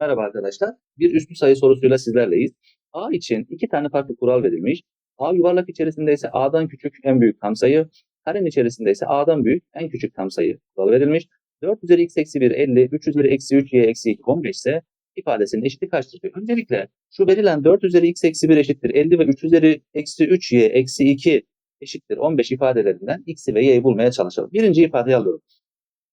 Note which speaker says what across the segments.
Speaker 1: Merhaba arkadaşlar. Bir üslü sayı sorusuyla sizlerleyiz. A için iki tane farklı kural verilmiş. A yuvarlak içerisinde ise A'dan küçük en büyük tam sayı, karenin içerisinde ise A'dan büyük en küçük tam sayı kuralı verilmiş. 4 üzeri x eksi 1 50, 3 üzeri eksi 3 y eksi 2 15 ise ifadesinin eşiti kaçtır? Öncelikle şu verilen 4 üzeri x eksi 1 eşittir 50 ve 3 üzeri eksi 3 y eksi 2 eşittir 15 ifadelerinden x'i ve y'yi bulmaya çalışalım. Birinci ifadeyi alıyorum.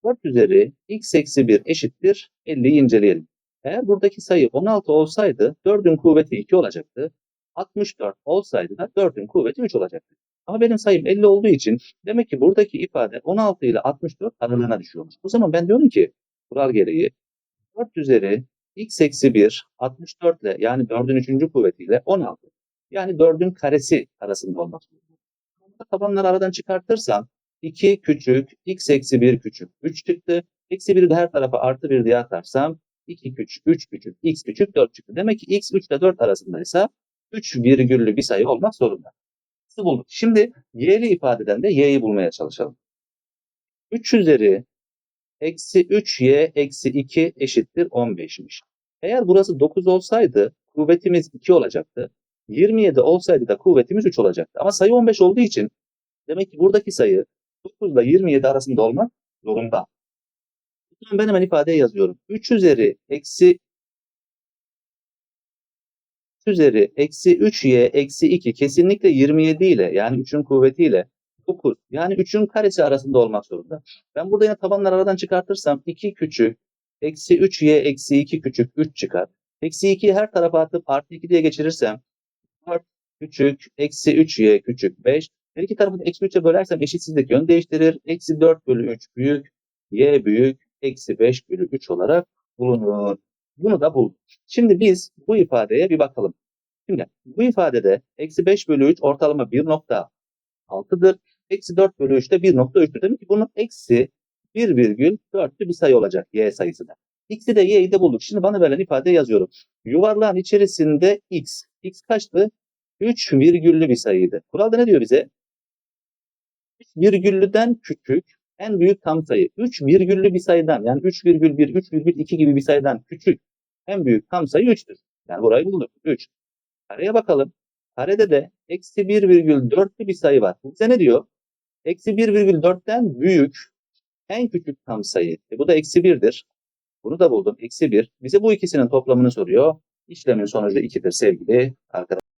Speaker 1: 4 üzeri x eksi 1 eşittir 50'yi inceleyelim. Eğer buradaki sayı 16 olsaydı 4'ün kuvveti 2 olacaktı. 64 olsaydı da 4'ün kuvveti 3 olacaktı. Ama benim sayım 50 olduğu için demek ki buradaki ifade 16 ile 64 aralığına düşüyormuş. O zaman ben diyorum ki kural gereği 4 üzeri x eksi 1 64 ile yani 4'ün 3. kuvvetiyle 16. Yani 4'ün karesi arasında olmak zorunda. Tabanları aradan çıkartırsam 2 küçük x eksi 1 küçük 3 çıktı. Eksi 1'i de her tarafa artı 1 diye atarsam 2 küçük, 3 küçük, x küçük, 4 çıktı. Demek ki x 3 ile 4 arasındaysa 3 virgüllü bir sayı olmak zorunda. X'i bulduk. Şimdi y'li ifadeden de y'yi bulmaya çalışalım. 3 üzeri eksi 3y eksi 2 eşittir 15'miş. Eğer burası 9 olsaydı kuvvetimiz 2 olacaktı. 27 olsaydı da kuvvetimiz 3 olacaktı. Ama sayı 15 olduğu için demek ki buradaki sayı 9 ile 27 arasında olmak zorunda. Ben hemen ifadeye yazıyorum. 3 üzeri eksi 3 üzeri eksi 3y eksi 2 kesinlikle 27 ile yani 3'ün kuvvetiyle 9 yani 3'ün karesi arasında olmak zorunda. Ben burada yine tabanları aradan çıkartırsam 2 küçük eksi 3y eksi 2 küçük 3 çıkar. Eksi 2'yi her tarafa atıp artı 2 diye geçirirsem 4 küçük eksi 3y küçük 5. Her iki tarafı eksi 3'e bölersem eşitsizlik yön değiştirir. Eksi 4 bölü 3 büyük, y büyük, eksi 5 bölü 3 olarak bulunur. Bunu da bulduk. Şimdi biz bu ifadeye bir bakalım. Şimdi bu ifadede eksi 5 bölü 3 ortalama 1.6'dır. Eksi 4 bölü 3 de 1.3'tür. Demek ki bunun eksi 1,4'lü bir sayı olacak y sayısı da. X'i de y'yi de bulduk. Şimdi bana verilen ifade yazıyorum. Yuvarlağın içerisinde x. x kaçtı? 3 virgüllü bir sayıydı. Kuralda ne diyor bize? 3 virgüllüden küçük en büyük tam sayı. 3 virgüllü bir sayıdan yani 3,1, 3,2 gibi bir sayıdan küçük en büyük tam sayı 3'tür. Yani burayı bulduk. 3. Kareye bakalım. Karede de eksi 1,4'lü bir sayı var. Bize ne diyor? Eksi 1,4'ten büyük en küçük tam sayı. E bu da eksi 1'dir. Bunu da buldum. Eksi 1. Bize bu ikisinin toplamını soruyor. İşlemin sonucu 2'dir sevgili arkadaşlar.